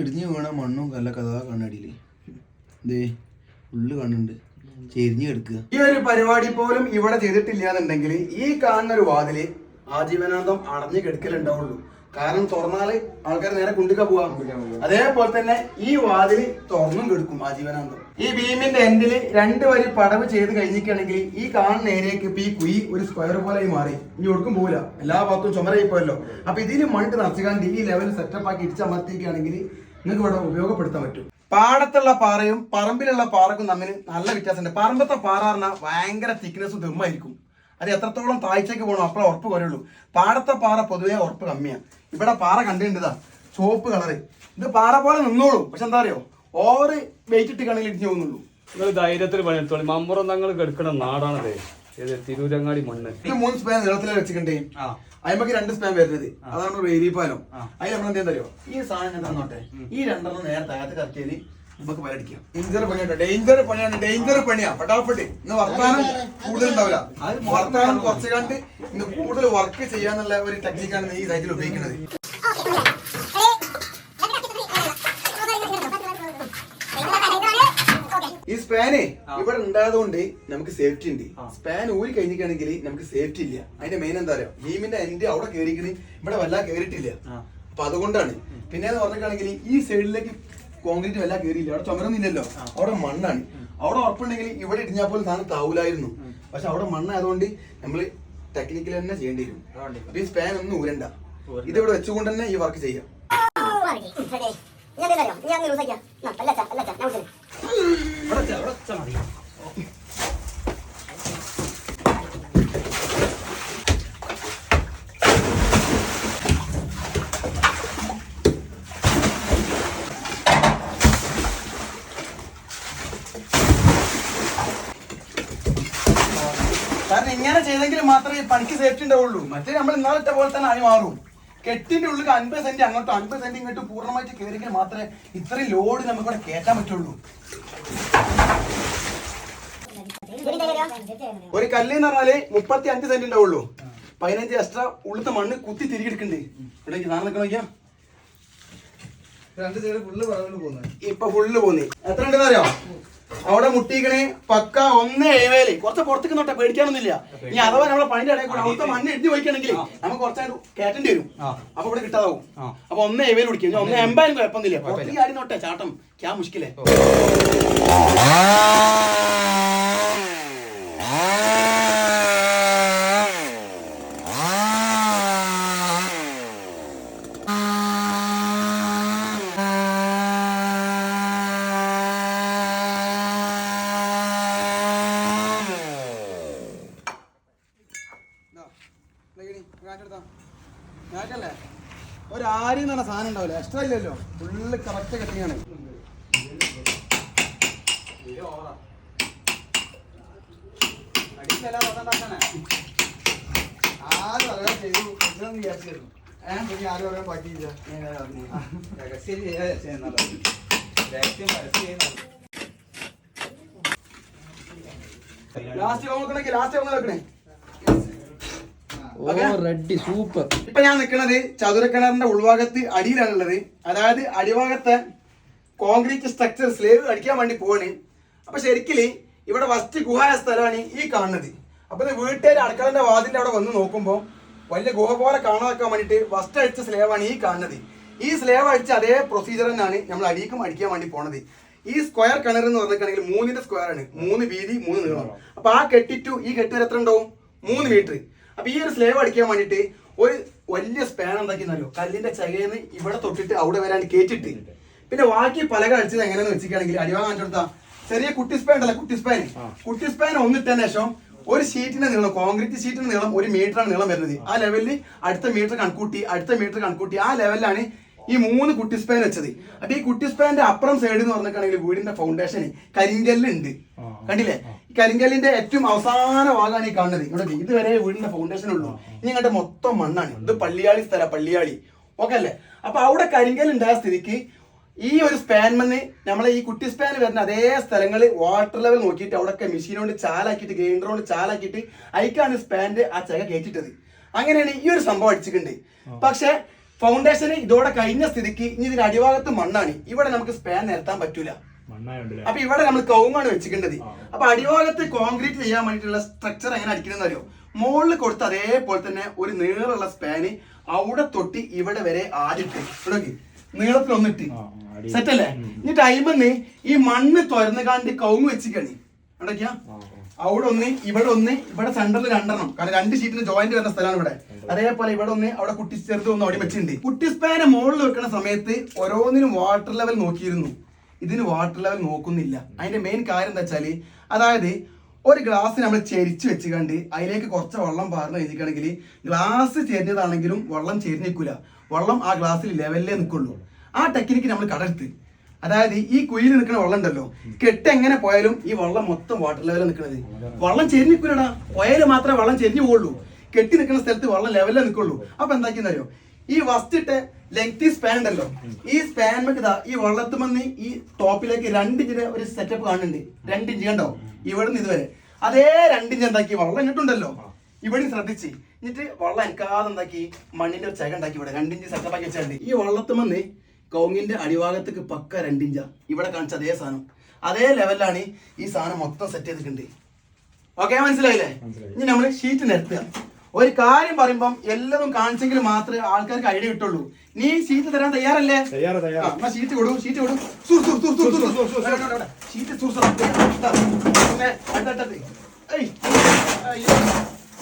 ഇടിഞ്ഞു വീണ മണ്ണും കല്ലൊക്കെ അതാ കണ്ണടിയിൽ. ദേ ഉള്ളു കണ്ണുണ്ട്. ചെരിഞ്ഞു കിടക്കുക. ഈ ഒരു പരിപാടി പോലും ഇവിടെ ചെയ്തിട്ടില്ല എന്നുണ്ടെങ്കിൽ ഈ കാണുന്ന ഒരു വാതിൽ ആജീവനാന്തം അടഞ്ഞു കിടക്കലുണ്ടാവുള്ളൂ. കാരണം തുറന്നാൽ ആൾക്കാർ നേരെ കുണ്ടിക്ക പോവാം. അതേപോലെ തന്നെ ഈ വാതിൽ തുറന്നും കിടക്കും ആജീവനാന്തം. ഈ ബീമിന്റെ എൻഡിൽ രണ്ട് വരി പടവ് ചെയ്ത് കഴിഞ്ഞിരിക്കുകയാണെങ്കിൽ ഈ കാണുന്ന ഏരിയക്ക് ഇപ്പൊ ഈ കുയി ഒരു സ്ക്വയർ പോലെ ആയി മാറി. ഇനി ഒടുക്കും പോവില്ല. എല്ലാ ഭാഗത്തും ചുമരായി പോയല്ലോ. അപ്പൊ ഇതിന് മണ്ണ് നിറച്ചുകാണ്ട് ഈ ലെവൽ സെറ്റപ്പ് ആക്കി ഇടിച്ചമർത്തിക്കുകയാണെങ്കിൽ നിങ്ങൾക്ക് ഇവിടെ ഉപയോഗപ്പെടുത്താൻ പറ്റും. പാടത്തുള്ള പാറയും പറമ്പിലുള്ള പാറക്കും തമ്മിൽ നല്ല വ്യത്യാസമുണ്ട്. പറമ്പത്തെ പാറ പറഞ്ഞാൽ ഭയങ്കര തിക്നെസ്സും ദമ്മായിരിക്കും അത് എത്രത്തോളം താഴ്ചയ്ക്ക് പോകണം അപ്പോഴേ ഉറപ്പ് കുറയുള്ളൂ പാടത്തെ പാറ പൊതുവേ ഉറപ്പ് കമ്മിയാണ് ഇവിടെ പാറ കണ്ടിട്ടുണ്ടാ ചുവപ്പ് കളറ് ഇത് പാറ പോലെ നിന്നോളൂ. പക്ഷെ എന്താ അറിയോ? ഓവർ വെയിറ്റ് ഇട്ട് കണക്കിൽ ഇടിഞ്ഞു പോകുന്നുള്ളൂ. നിങ്ങൾ ധൈര്യത്തിൽ പണിയെടുത്തോളി. മമ്പുറം തങ്ങൾ കിടക്കുന്ന നാടാണത്. തിരൂരങ്ങാടി മണ്ണ്. ഇത് മൂന്ന് വെച്ചിട്ടുണ്ടേ. അതിമ്പക്ക് രണ്ട് സ്പാൻ വരുന്നത്. അതാണ് ഒരു ഏരിയ പാലം. അതിൽ നമ്മൾ എന്ത് അറിയോ ഈ സാധനം എന്താന്നോട്ടെ ഈ രണ്ടെണ്ണം നേരെ താഴത്ത് ചെയ്ത് നമുക്ക് പലടിക്കാം ഡേഞ്ചർ പണിയാണ് ഡേഞ്ചർ പണിയാണ്. ഡേഞ്ചർ പണിയാ. പട്ടാപ്പട്ട് ഇന്ന് വർത്താനം കൂടുതൽ ഉണ്ടാവില്ല. വർത്താനം കുറച്ച് കണ്ട് ഇന്ന് കൂടുതൽ വർക്ക് ചെയ്യാന്നുള്ള ഒരു ടെക്നിക്കാണ് ഈ സൈറ്റിൽ ഉപയോഗിക്കുന്നത്. ഈ സ്പാന് ഇവിടെ ഉണ്ടായതുകൊണ്ട് നമുക്ക് സേഫ്റ്റി ഉണ്ട്. സ്പാൻ ഊരി കഴിഞ്ഞിട്ടാണെങ്കിൽ നമുക്ക് സേഫ്റ്റി ഇല്ല. അതിന്റെ മെയിൻ എന്താ പറയാ ഭീമിന്റെ എൻഡ് അവിടെ കയറിക്കണ് ഇവിടെ വല്ല കയറിയിട്ടില്ല അപ്പൊ അതുകൊണ്ടാണ്. പിന്നെ പറഞ്ഞിട്ടാണെങ്കിൽ ഈ സൈഡിലേക്ക് കോൺക്രീറ്റ് വല്ല കയറിയില്ല അവിടെ ചുമരൊന്നുമില്ലല്ലോ. അവിടെ മണ്ണാണ്. അവിടെ ഉറപ്പുണ്ടെങ്കിൽ ഇവിടെ ഇടിഞ്ഞാൽ പോലും സാധനം താവൂലായിരുന്നു. പക്ഷെ അവിടെ മണ്ണായതുകൊണ്ട് നമ്മൾ ടെക്നിക്കൽ തന്നെ ചെയ്യേണ്ടി വരും. അപ്പൊ ഈ സ്പാൻ ഒന്നും ഊരണ്ട. ഇതിവിടെ ഇവിടെ വെച്ചുകൊണ്ട് തന്നെ ഈ വർക്ക് ചെയ്യാം. ഞാൻ അറിയാം ഞാൻ അങ്ങനെ യൂസ് ചെയ്യാം അല്ല ചാ അല്ല ചാ ഞാൻ വിളിച്ചത് കാരണം ഇങ്ങനെ ചെയ്തെങ്കിൽ മാത്രമേ ഈ പണിക്ക് സേഫ്റ്റി ഉണ്ടാവുള്ളൂ. മറ്റേ നമ്മൾ ഇന്നാളിട്ട പോലെ തന്നെ ആയി മാറും. കെട്ടിന്റെ ഉള്ളിൽ അൻപത് സെന്റ് അങ്ങോട്ടും അൻപത് സെന്റ് ഇങ്ങോട്ടും പൂർണമായിട്ട് കയറിയെങ്കിൽ മാത്രമേ ഇത്രയും ലോഡ് നമുക്കിവിടെ കേറ്റാൻ കയറ്റാൻ പറ്റുള്ളൂ. ഒരു കല്ല് എന്ന് പറഞ്ഞാൽ മുപ്പത്തി അഞ്ച് സെന്റ് ഉണ്ടാവുള്ളൂ. പതിനഞ്ച് എക്സ്ട്രാ ഉള്ളത്തെ മണ്ണ് കുത്തി തിരികെടുക്കണ്ട് ഇവിടെ സാധനം നിൽക്കണ ഇപ്പൊ ഫുള്ള് പോന്നെ. എത്ര ഉണ്ടെന്ന് അറിയോ? അവിടെ മുട്ടിക്കണേ പക്ക ഒന്ന് എഴുവേൽ കുറച്ച് പുറത്തേക്ക് നോട്ടെ പേടിക്കാനൊന്നുമില്ല. ഇനി അഥവാ നമ്മളെ പണിന്റെ ഇടയിൽ കൂടെ അവിടുത്തെ മണ്ണ് എഴുതി വയ്ക്കണമെങ്കിൽ നമുക്ക് കുറച്ചായിട്ട് കയറ്റേണ്ടി വരും. അപ്പൊ ഇവിടെ കിട്ടാതാവും. അപ്പൊ ഒന്ന് എഴുവേൽ പിടിക്കും ഒന്ന് എമ്പായാലും കുഴപ്പമൊന്നുമില്ല. പുറത്തേക്ക് ആടി നോട്ടെ ചാട്ടം. ക്യാ മുഷ്കിലേ. ഒരു ആരി എന്ന് പറഞ്ഞ സാധനം ഉണ്ടാവില്ല? എക്സ്ട്രാ ഇല്ലല്ലോ. ഫുള്ള് കറക്റ്റ് കട്ടിങ്ങാണ് ആരും അറിയാൻ ചെയ്തു ഇതൊന്നും വിചാരിച്ചിരുന്നു. ഏഹ് പിന്നെ ആരും അറിയാൻ പറ്റിയില്ല. ലാസ്റ്റ് നോക്കണേ ലാസ്റ്റ് നോക്കണേ. Oh ready super. ഇപ്പൊ ഞാൻ നിൽക്കുന്നത് ചതുരക്കിണറിന്റെ ഉൾഭാഗത്ത് അടിയിലാണുള്ളത്. അതായത് അടിഭാഗത്തെ കോൺക്രീറ്റ് സ്ട്രക്ചർ സ്ലേവ് അടിക്കാൻ വേണ്ടി പോവാണ്. അപ്പൊ ശരിക്കും ഇവിടെ ഫസ്റ്റ് ഗുഹായ സ്ഥലമാണ് ഈ കാണുന്നത്. അപ്പൊ ഇത് വീട്ടുകാർ അടുക്കളന്റെ വാതിന്റെ അവിടെ വന്ന് നോക്കുമ്പോൾ വലിയ ഗുഹ പോലെ കാണാതാക്കാൻ വേണ്ടിയിട്ട് ഫസ്റ്റ് അടിച്ച സ്ലേവാണ് ഈ കാണുന്നത്. ഈ സ്ലേവ് അടിച്ച അതേ പ്രൊസീജിയർ തന്നെയാണ് നമ്മൾ അടിക്കും അടിക്കാൻ വേണ്ടി പോണത്. ഈ സ്ക്വയർ കിണർ എന്ന് പറഞ്ഞിട്ടുണ്ടെങ്കിൽ മൂന്നിന്റെ സ്ക്വയർ ആണ്. മൂന്ന് വീതി മൂന്ന് നീളം. അപ്പൊ ആ കെട്ടിറ്റു ഈ കെട്ട് വരെ എത്ര ഉണ്ടാവും? മൂന്ന് മീറ്റർ അപ്പൊ ഈ ഒരു സ്ലേവ് അടിക്കാൻ വേണ്ടിയിട്ട് ഒരു വലിയ സ്പാൻ എന്താക്കിയെന്നല്ലോ കല്ലിന്റെ ചകയെന്ന് ഇവിടെ തൊട്ടിട്ട് അവിടെ വരാൻ കേറ്റിട്ട്. പിന്നെ ബാക്കി പലക അടിച്ചത് എങ്ങനെയാന്ന് വെച്ചിട്ടാണെങ്കിൽ അടിവാങ്ങാൻ കാണിച്ചെടുത്താ ചെറിയ കുട്ടി സ്പാൻ ഉണ്ടല്ലോ കുട്ടി സ്പാൻ കുട്ടി സ്പാൻ ഒന്നിട്ടതിന് ശേഷം ഒരു ഷീറ്റിന്റെ നീളം കോൺക്രീറ്റ് ഷീറ്റിന്റെ നീളം ഒരു മീറ്ററാണ് നീളം വരുന്നത്. ആ ലെവലിൽ അടുത്ത മീറ്റർ കണക്കൂട്ടി അടുത്ത മീറ്റർ കണക്കൂട്ടി ആ ലെവലിലാണ് ഈ മൂന്ന് കുട്ടി സ്പാൻ വെച്ചത്. അപ്പൊ ഈ കുട്ടി സ്പാന്റെ അപ്പുറം സൈഡ് എന്ന് പറഞ്ഞിട്ടാണെങ്കിൽ വീടിന്റെ ഫൗണ്ടേഷൻ കരിങ്കല്ലുണ്ട് കണ്ടില്ലേ? ഈ കരിങ്കല്ലിന്റെ ഏറ്റവും അവസാന ഭാഗമാണ് ഈ കാണുന്നത്. ഇവിടെ ഇതുവരെ വീടിന്റെ ഫൗണ്ടേഷൻ ഉള്ളൂ. ഇനി ഇങ്ങോട്ട് മൊത്തം മണ്ണാണ്. ഇത് പള്ളിയാളി സ്ഥല പള്ളിയാളി. ഓക്കെ അല്ലേ? അപ്പൊ അവിടെ കരിങ്കൽ ഉണ്ടായ സ്ഥിതിക്ക് ഈ ഒരു സ്പാൻ മന്ന് നമ്മളെ ഈ കുട്ടി സ്പാൻ വരുന്ന അതേ സ്ഥലങ്ങൾ വാട്ടർ ലെവൽ നോക്കിയിട്ട് അവിടെയൊക്കെ മെഷീൻ കൊണ്ട് ചാലാക്കിയിട്ട് ഗ്രൈൻഡർ കൊണ്ട് ചാലാക്കിയിട്ട് അയക്കാണ് സ്പാന്റെ ആ ചക കയറ്റിട്ടത്. അങ്ങനെയാണ് ഈ ഒരു സംഭവം അടിച്ചിട്ടുണ്ട്. പക്ഷെ ഫൗണ്ടേഷന് ഇതോടെ കഴിഞ്ഞ സ്ഥിതിക്ക് ഇനി ഇതിന്റെ അടിഭാഗത്ത് മണ്ണാണ്. ഇവിടെ നമുക്ക് സ്പാൻ നിരത്താൻ പറ്റൂല. അപ്പൊ ഇവിടെ നമ്മൾ കൗങ്ങാണ് വെച്ചിട്ടുണ്ടത് അപ്പൊ അടിഭാഗത്ത് കോൺക്രീറ്റ് ചെയ്യാൻ വേണ്ടിയിട്ടുള്ള സ്ട്രക്ചർ എങ്ങനെ അടിക്കണമെന്ന് അറിയോ മുകളിൽ കൊടുത്ത് അതേപോലെ തന്നെ ഒരു നീളമുള്ള സ്പാന് അവിടെ തൊട്ട് ഇവിടെ വരെ ആദ്യത്തെ ഇവിടെ അടി. സെറ്റ് അല്ലേ? ഇനി ടൈമെന്ന് ഈ മണ്ണ് തുറന്നു കാണ്ട് കൗങ്ങ് വെച്ചിക്കണി എവിടേക്കാ അവിടെ ഒന്ന് ഇവിടെ ഒന്ന് ഇവിടെ സെന്ററിൽ രണ്ടെണ്ണം. കാരണം രണ്ട് ഷീറ്റിന് ജോയിന്റ് വരുന്ന സ്ഥലമാണ് ഇവിടെ. അതേപോലെ ഇവിടെ ഒന്ന് അവിടെ കുട്ടി ചെറുത് ഒന്ന് അവിടെ വെച്ചിട്ടുണ്ട്. കുട്ടി സ്പാന് മുകളിൽ വെക്കുന്ന സമയത്ത് ഓരോന്നിനും വാട്ടർ ലെവൽ നോക്കിയിരുന്നു. ഇതിന് വാട്ടർ ലെവൽ നോക്കുന്നില്ല. അതിന്റെ മെയിൻ കാര്യം എന്താ വെച്ചാൽ അതായത് ഒരു ഗ്ലാസ് നമ്മൾ ചെരിച്ച് വെച്ച് കണ്ട് അതിലേക്ക് കുറച്ച് വെള്ളം പാർന്ന് കഴിഞ്ഞിട്ടുണ്ടെങ്കിൽ ഗ്ലാസ് ചെരിഞ്ഞതാണെങ്കിലും വെള്ളം ചെരിഞ്ഞിക്കൂല വെള്ളം ആ ഗ്ലാസ്സിൽ ലെവലിലേ നിൽക്കുള്ളൂ ആ ടെക്നിക്ക് നമ്മൾ കടർത്ത് അതായത് ഈ കുയിൽ നിൽക്കുന്ന വെള്ളം ഉണ്ടല്ലോ കെട്ട് എങ്ങനെ പോയാലും ഈ വെള്ളം മൊത്തം വാട്ടർ ലെവലിൽ നിൽക്കുന്നത് വെള്ളം ചെരിഞ്ഞിക്കൂലടാ പോയാൽ മാത്രമേ വെള്ളം ചെരിഞ്ഞു പോകുള്ളൂ കെട്ടി നിൽക്കുന്ന സ്ഥലത്ത് വെള്ളം ലെവലിലേ നിൽക്കുള്ളൂ അപ്പൊ എന്താക്കിയെന്നറിയോ? ഈ ഫസ്റ്റ് ലെങ്തി സ്പാൻ ഉണ്ടല്ലോ. ഈ സ്പാൻ ഇതാ ഈ വെള്ളത്തുമെന്ന് ഈ ടോപ്പിലേക്ക് രണ്ട് ഇഞ്ചിന്റെ ഒരു സെറ്റപ്പ് കാണുന്നുണ്ട്. രണ്ട് ഇഞ്ച് കണ്ടോ? ഇവിടെ നിന്ന് ഇതുവരെ. അതേ രണ്ട് ഇഞ്ച് എന്താക്കി? വെള്ളം ഇങ്ങോട്ടുണ്ടല്ലോ. ഇവിടെ ശ്രദ്ധിച്ച്. എന്നിട്ട് വള്ളം എനിക്കാതെ എന്താക്കി? മണ്ണിന്റെ ഒരു ചക ഉണ്ടാക്കി ഇവിടെ. രണ്ടിഞ്ച് സെറ്റപ്പ് ആക്കി വെച്ചിട്ടുണ്ട്. ഈ വെള്ളത്തുമെന്ന് കൗങ്ങിന്റെ അടിഭാഗത്തേക്ക് പക്ക രണ്ടിഞ്ച ഇവിടെ കാണിച്ച അതേ സാധനം. അതേ ലെവലിലാണ് ഈ സാധനം മൊത്തം സെറ്റ് ചെയ്തിട്ടുണ്ട്. ഓക്കെ മനസ്സിലായില്ലേ? ഇനി നമ്മൾ ഷീറ്റ് നിരത്തുക. ഒരു കാര്യം പറയുമ്പം എല്ലാവരും കാണിച്ചെങ്കിൽ മാത്രമേ ആൾക്കാർക്ക് ഐഡിയ കിട്ടുള്ളൂ. നീ ഷീറ്റ് തരാൻ തയ്യാറല്ലേ? എന്നാ ഷീറ്റ് കൊടു ഷീറ്റ് കൊടു. ഷീറ്റ്.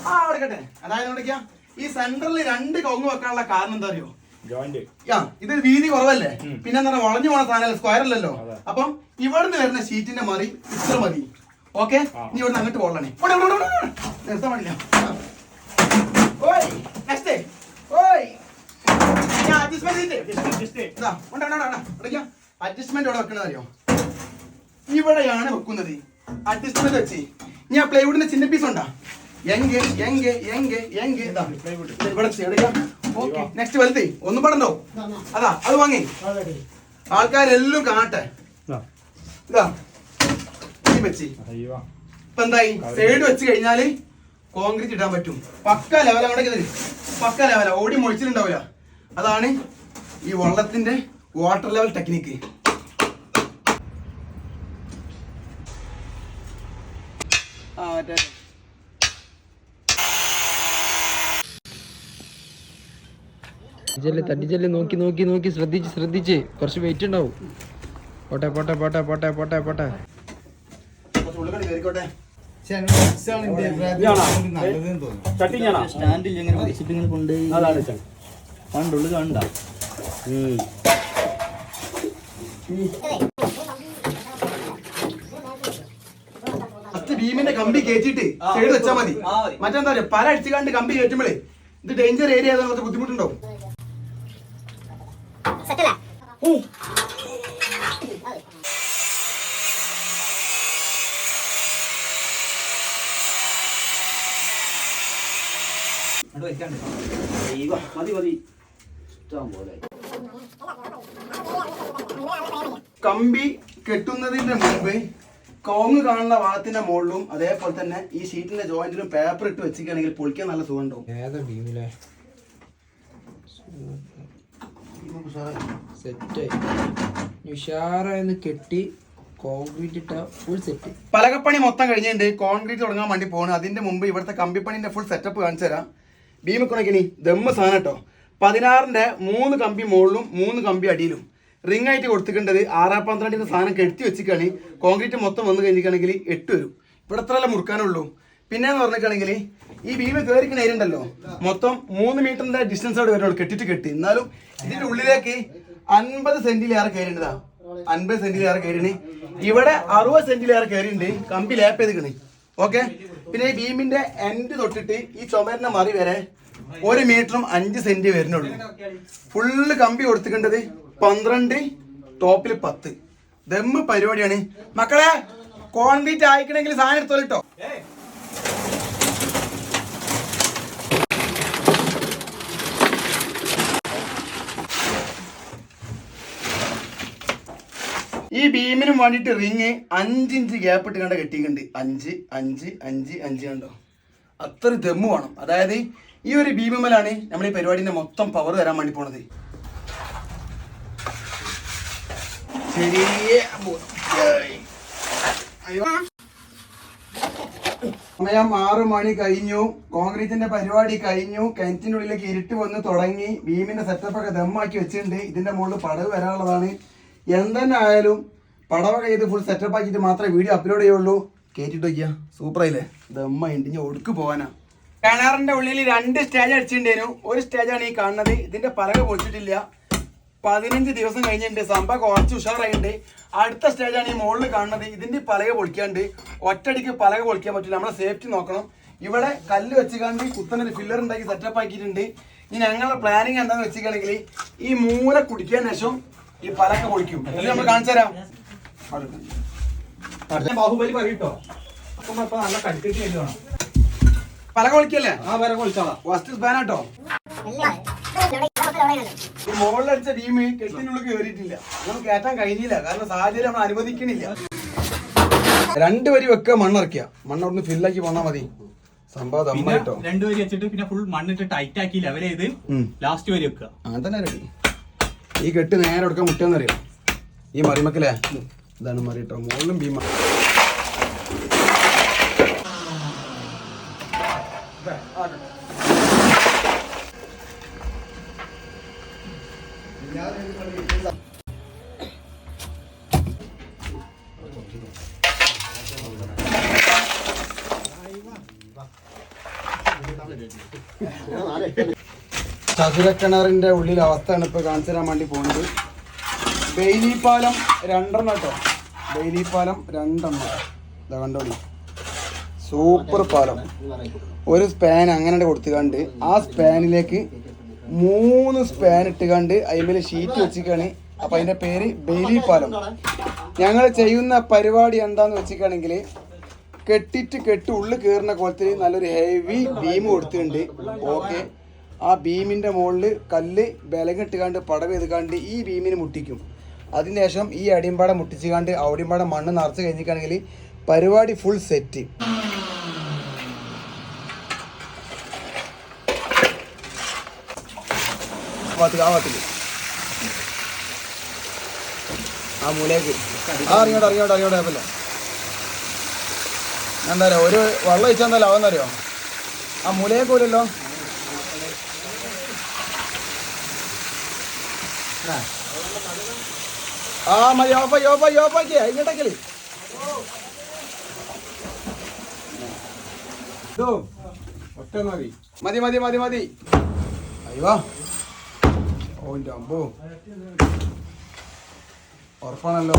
ആ അവിടെ അതായത് നോക്കിയാ ഈ സെന്ററിൽ രണ്ട് കൊങ്ങ് വെക്കാനുള്ള കാരണം എന്താ അറിയോ? ഇത് വീതി കുറവല്ലേ. പിന്നെ എന്താ വളഞ്ഞു പോണ സാധനം സ്ക്വയർ അല്ലല്ലോ. അപ്പം ഇവിടുന്ന് വരുന്ന ഷീറ്റിന്റെ മറി ഇത്ര മതി. ഓക്കെ നീ ഇവിടുന്ന് അങ്ങോട്ട് പോകണേ നിർത്താൻ പാടില്ല. നെക്സ്റ്റ് ഓയ്. ഞാൻ അഡ്ജസ്റ്റ്മെന്റ് അഡ്ജസ്റ്റ്മെന്റ് ഇവിടെ വെക്കണത് അറിയോ? ഇവിടെയാണ് വെക്കുന്നത്. അഡ്ജസ്റ്റ്മെന്റ് വെച്ച്. ഞാൻ പ്ലൈവുഡിന്റെ ചിന്ന പീസ് ഉണ്ടാ? എങ്കെ എങ്കെ എങ്കെ എങ്കെ. ഇവിടെ ഓക്കെ. നെക്സ്റ്റ് വലുത്. ഒന്നും പടണ്ടോ? അതാ അത് വാങ്ങി. ആൾക്കാരെല്ലാം കാണട്ടെ. ഇതാ. വെച്ച്. അയ്യോ ഇപ്പൊ എന്തായി? സൈഡ് വെച്ച് കഴിഞ്ഞാൽ കോൺക്രീറ്റ് ഇടാൻ പറ്റും. പക്ക ലെവലാണ് അങ്ങോട്ടേക്ക് ഇത്. പക്ക ലെവല ഓടി മൊഴിച്ചിട്ടുണ്ടാവില്ല അതാണ് ഈ വള്ളത്തിന്റെ വാട്ടർ ലെവൽ ടെക്നിക്ക് ആ മറ്റേ. തട്ടിച്ചല്ലേ തട്ടിച്ചല്ലേ നോക്കി നോക്കി നോക്കി. ശ്രദ്ധിച്ച് ശ്രദ്ധിച്ച്. കുറച്ച് വെയിറ്റ് ഉണ്ടാവും. പോട്ടെ പോട്ടെ പോട്ടെ പോട്ടെ പോട്ടെ പോട്ടെ. സ്റ്റാൻഡിൽ ഇങ്ങനെ കൊണ്ട് ഫസ്റ്റ് ബീമിന്റെ കമ്പി കയറ്റിട്ട് സൈഡ് വെച്ചാൽ മതി. മറ്റെന്താ പറയാ പല അടിച്ചുകാണ്ട് കമ്പി കയറ്റുമ്പോഴേ ഇത് ഡേഞ്ചർ ഏരിയ ബുദ്ധിമുട്ടുണ്ടോ കുറച്ച് ബുദ്ധിമുട്ടുണ്ടാവും. സെറ്റല്ലേ മതി മതി. ഇഷ്ടം പോലെ. കമ്പി കെട്ടുന്നതിന്റെ മുമ്പ് കോങ്ങ് കാണുന്ന ഭാഗത്തിന്റെ മുകളിലും അതേപോലെ തന്നെ ഈ ഷീറ്റിന്റെ ജോയിന്റിലും പേപ്പർ ഇട്ട് വെച്ചിരിക്കുകയാണെങ്കിൽ പൊളിക്കാൻ നല്ല സുഖം ഉണ്ടാവും ഏതാ ഭീമിലെ സെറ്റായി ഉഷാറായെന്ന് കെട്ടി കോൺക്രീറ്റ് ഇട്ട ഫുൾ സെറ്റ് പലകപ്പണി മൊത്തം കഴിഞ്ഞിട്ടുണ്ട്. കോൺക്രീറ്റ് തുടങ്ങാൻ വേണ്ടി പോകണം അതിന്റെ മുമ്പ് ഇവിടുത്തെ കമ്പിപ്പണിന്റെ ഫുൾ സെറ്റപ്പ് കാണിച്ചു തരാം ഭീമ കുണക്കിനി ദമ്മ് സാധനം കേട്ടോ പതിനാറിന്റെ മൂന്ന് കമ്പി മുകളിലും മൂന്ന് കമ്പി അടിയിലും. റിംഗ് ആയിട്ട് കൊടുത്തിട്ടുണ്ടത് ആറാം പന്ത്രണ്ടിന്റെ സാധനം കെടുത്തി വെച്ചിക്കാണ്. കോൺക്രീറ്റ് മൊത്തം വന്നു കഴിഞ്ഞിട്ടാണെങ്കിൽ എട്ട് വരും. ഇവിടെ എത്ര മുറുക്കാനുള്ളൂ. പിന്നെ എന്ന് പറഞ്ഞിട്ടാണെങ്കിൽ ഈ ഭീമ കയറിക്കുന്ന ഏരിയ ഉണ്ടല്ലോ. മൊത്തം മൂന്ന് മീറ്ററിന്റെ ഡിസ്റ്റൻസ് അവിടെ വരുന്നുള്ളൂ കെട്ടിട്ട് കെട്ടി. എന്നാലും ഇതിന്റെ ഉള്ളിലേക്ക് അൻപത് സെന്റിലേറെ കയറിണ്ടതാ അൻപത് സെന്റിലേറെ കയറിണ് ഇവിടെ അറുപത് സെന്റിലേറെ കയറിണ്ട് കമ്പി ലാപ്പ് ചെയ്തിക്കണ് ഓക്കെ? പിന്നെ ഈ ബീമിന്റെ എൻഡ് തൊട്ടിട്ട് ഈ ചുമരിനെ മറി വരെ ഒരു മീറ്ററും അഞ്ച് സെന്റ് വരുന്നുള്ളൂ. ഫുള്ള് കമ്പി കൊടുത്തിട്ടുണ്ടത് പന്ത്രണ്ട് ടോപ്പിൽ പത്ത്. ദമ്മ് പരിപാടിയാണ്. മക്കളെ കോൺക്രീറ്റ് ആയിക്കണെങ്കിൽ സാധനം എടുത്തോളിട്ടോ ഈ ബീമിനും വേണ്ടിയിട്ട് റിങ് അഞ്ച് ഇഞ്ച് ഗ്യാപ്പ് ഇട്ട് കണ്ട കെട്ടിയിട്ടുണ്ട്. അഞ്ച് അഞ്ച് അഞ്ച് അഞ്ച് കണ്ടോ? അത്ര ദമ്മു വേണം. അതായത് ഈ ഒരു ഭീമമലാണ് നമ്മൾ ഈ പരിപാടിന്റെ മൊത്തം പവർ തരാൻ വേണ്ടി പോണത്. ചെറിയ. സമയം ആറു മണി കഴിഞ്ഞു. കോൺക്രീറ്റിന്റെ പരിപാടി കഴിഞ്ഞു. കിണറ്റിന്റെ ഉള്ളിലേക്ക് ഇരുട്ട് വന്ന് തുടങ്ങി. ഭീമിന്റെ സെറ്റപ്പ് ഒക്കെ ദമ്മാക്കി വെച്ചിട്ടുണ്ട്. ഇതിന്റെ മുകളിൽ പടവ് വരാനുള്ളതാണ്. എന്തെന്നെ ആയാലും പടവ ചെയ്ത് ഫുൾ സെറ്റപ്പ് ആക്കിയിട്ട് മാത്രമേ വീഡിയോ അപ്ലോഡ് ചെയ്യുള്ളൂ. കേട്ടിട്ട് വയ്ക്കുക സൂപ്പറായില്ലേ ദമ്മ ഉണ്ട് ഇനി ഒടുക്ക് പോകാനാ കിണറിന്റെ ഉള്ളിൽ രണ്ട് സ്റ്റേജ് അടിച്ചിട്ടുണ്ടായിരുന്നു. ഒരു സ്റ്റേജാണ് ഈ കാണുന്നത്. ഇതിന്റെ പലക പൊളിച്ചിട്ടില്ല. പതിനഞ്ച് ദിവസം കഴിഞ്ഞിട്ടുണ്ട്. സംഭവം കുറച്ച് ഉഷാറായിട്ടുണ്ട്. അടുത്ത സ്റ്റേജാണ് ഈ മുകളിൽ കാണുന്നത്. ഇതിന്റെ പലക പൊളിക്കാണ്ട് ഒറ്റടിക്ക് പലക പൊളിക്കാൻ പറ്റില്ല. നമ്മളെ സേഫ്റ്റി നോക്കണം. ഇവിടെ കല്ല് വെച്ചുകാണ്ട് കുത്തനൊരു ഫില്ലർ ഉണ്ടാക്കി സെറ്റപ്പ് ആക്കിയിട്ടുണ്ട്. ഇനി ഞങ്ങളുടെ പ്ലാനിങ് എന്താണെന്ന് വെച്ചിട്ടുണ്ടെങ്കിൽ ഈ മൂല കുടിക്കാൻ ശേഷം ഈ പലക പൊളിക്കും ഇത് നമ്മൾ കാണിച്ചു തരാം ബാഹുബലി പറയട്ടോ. അപ്പൊ ഇപ്പൊ നല്ല കടിക്കട്ടി ആയിട്ട് വേണം. പലക പൊളിക്കല്ലേ ആ വരെ പൊളിച്ചോളാം ഫസ്റ്റ് സ്പാൻ കേട്ടോ ഈ മുകളിലടിച്ച ടീം കെട്ടിനുള്ളിൽ കയറിയിട്ടില്ല നമുക്ക് കയറ്റാൻ കഴിഞ്ഞില്ല. കാരണം സാഹചര്യം നമ്മൾ അനുവദിക്കണില്ല. രണ്ട് വരി വെക്കുക മണ്ണിറക്കിയ മണ്ണ് അവിടുന്ന് ഫില്ലാക്കി പോന്നാ മതി. സംഭവം പിന്നെ ദമ്മായിട്ടോ രണ്ടു വരി വെച്ചിട്ട് പിന്നെ ഫുൾ മണ്ണിട്ട് ടൈറ്റ് ആക്കി ലെവൽ ചെയ്ത് ലാസ്റ്റ് വരി വെക്കുക. അങ്ങനെ തന്നെ റെഡി ഈ കെട്ട് നേരെ എടുക്കാൻ മുട്ടെന്നറിയാം? ഈ മറിമക്കല്ലേ ഇതാണ് മറിയിട്ടോ മുകളിലും ഭീമ. ചതുരക്കിണറിന്റെ ഉള്ളിൽ അവസ്ഥയാണ് ഇപ്പൊ കാണിച്ചു തരാൻ വേണ്ടി പോകുന്നത് ബെയിലിപ്പാലം രണ്ടെണ്ണം കേട്ടോ. ബെയിലിപ്പാലം രണ്ടെണ്ണം. ഇതാ കണ്ടോളി. സൂപ്പർ പാലം. ഒരു സ്പാൻ അങ്ങനെ കൊടുത്തുകാണ്ട് ആ സ്പാനിലേക്ക് മൂന്ന് സ്പാൻ ഇട്ടുകാണ്ട് അതിന്മേൽ ഷീറ്റ് വെച്ചിക്കാണ്. അപ്പൊ അതിന്റെ പേര് ബെയിലി പാലം ഞങ്ങൾ ചെയ്യുന്ന പരിപാടി എന്താന്ന് വെച്ചിട്ടാണെങ്കിൽ കെട്ടിട്ട് കെട്ട് ഉള്ളിൽ കയറുന്ന കോലത്തിൽ നല്ലൊരു ഹെവി ബീം കൊടുത്തിട്ടുണ്ട്. ഓക്കെ ആ ബീമിന്റെ മുകളിൽ കല്ല് ബലങ്ങിട്ടുകാണ്ട് പടവ് ചെയ്തുകാണ്ട് ഈ ബീമിന് മുട്ടിക്കും. അതിനുശേഷം ഈ അടിയമ്പാടം മുട്ടിച്ചുകാണ്ട് അവിടിമ്പാടം മണ്ണ് നിറച്ച് കഴിഞ്ഞിട്ടാണെങ്കിൽ പരിപാടി ഫുൾ സെറ്റ് ആ ഭാഗത്തേക്ക് ആ മൂലയ്ക്ക് ആ അറിയോട്ടെ എന്താ പറയുക ഒരു വെള്ളം ഒഴിച്ചാൽ എന്തായാലും അവന്നറിയോ ആ മൂലയെ പോലല്ലോ ആ. മതി ഓഫാക്കി ഓഫാക്കി ഓഫാക്കി ഇങ്ങോട്ടേക്കൽ ഒറ്റ മതി. മതി മതി മതി മതി. അയ്യോ. ഓന്റെ അമ്പോ ഉറപ്പാണല്ലോ.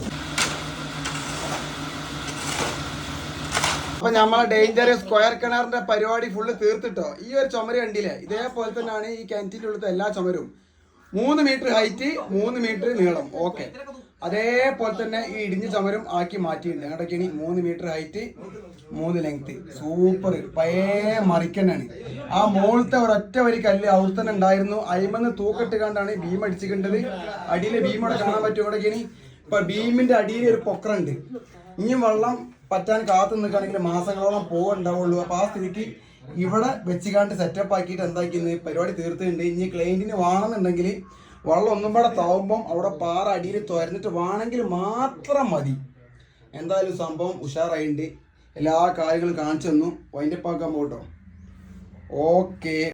അപ്പൊ നമ്മളെ ഡേഞ്ചർ സ്ക്വയർ കിണറിന്റെ പരിപാടി ഫുള്ള് തീർത്തിട്ടോ? ഈ ഒരു ചുമര് കണ്ടില്ലേ? ഇതേപോലെ തന്നെയാണ് ഈ കിണറ്റിന്റെ ഉള്ളത്തെ എല്ലാ ചുമരും. മൂന്ന് മീറ്റർ ഹൈറ്റ് മൂന്ന് മീറ്റർ നീളം. ഓക്കെ അതേപോലെ തന്നെ ഈ ഇടിഞ്ഞ ചുമരും ആക്കി മാറ്റിയിട്ടുണ്ട്. അങ്ങോട്ടൊക്കെയാണ് മൂന്ന് മീറ്റർ ഹൈറ്റ് മൂന്ന് ലെങ്ത് സൂപ്പർ പഴയ മറിക്കന്നെയാണ് ആ മുകളിലത്തെ ഒരൊറ്റ വരി കല്ല് അവിടെ തന്നെ ഉണ്ടായിരുന്നു. അയിമെന്ന് തൂക്കിട്ട് കണ്ടാണ് ഭീം അടിച്ചിട്ടുണ്ടത് അടിയിലെ ഭീമോടെ കാണാൻ പറ്റും ഇവിടെയൊക്കെയാണ് ഇപ്പൊ ഭീമിന്റെ അടിയിൽ ഒരു പൊക്കറുണ്ട് ഇനിയും വെള്ളം പറ്റാൻ കാത്തു നിൽക്കുകയാണെങ്കിൽ മാസങ്ങളോളം പോകണ്ടാവുള്ളൂ അപ്പൊ ആ സ്ഥിതിക്ക് ഇവിടെ വെച്ചുകാണ്ട് സെറ്റപ്പ് ആക്കിയിട്ട് എന്താക്കിന്ന് പരിപാടി തീർത്തിട്ടുണ്ട് ഇനി ക്ലയന്റിന് വേണമെന്നുണ്ടെങ്കിൽ വെള്ളം ഒന്നും കൂടെ താവുമ്പം അവിടെ പാറ അടിയിൽ തുരന്നിട്ട് വേണമെങ്കിൽ മാത്രം മതി. എന്തായാലും സംഭവം ഉഷാറായിട്ടുണ്ട് എല്ലാ കാര്യങ്ങളും കാണിച്ചു തന്നു. വൈൻഡപ്പ് ആക്കാൻ പോട്ടോ. ഓക്കെ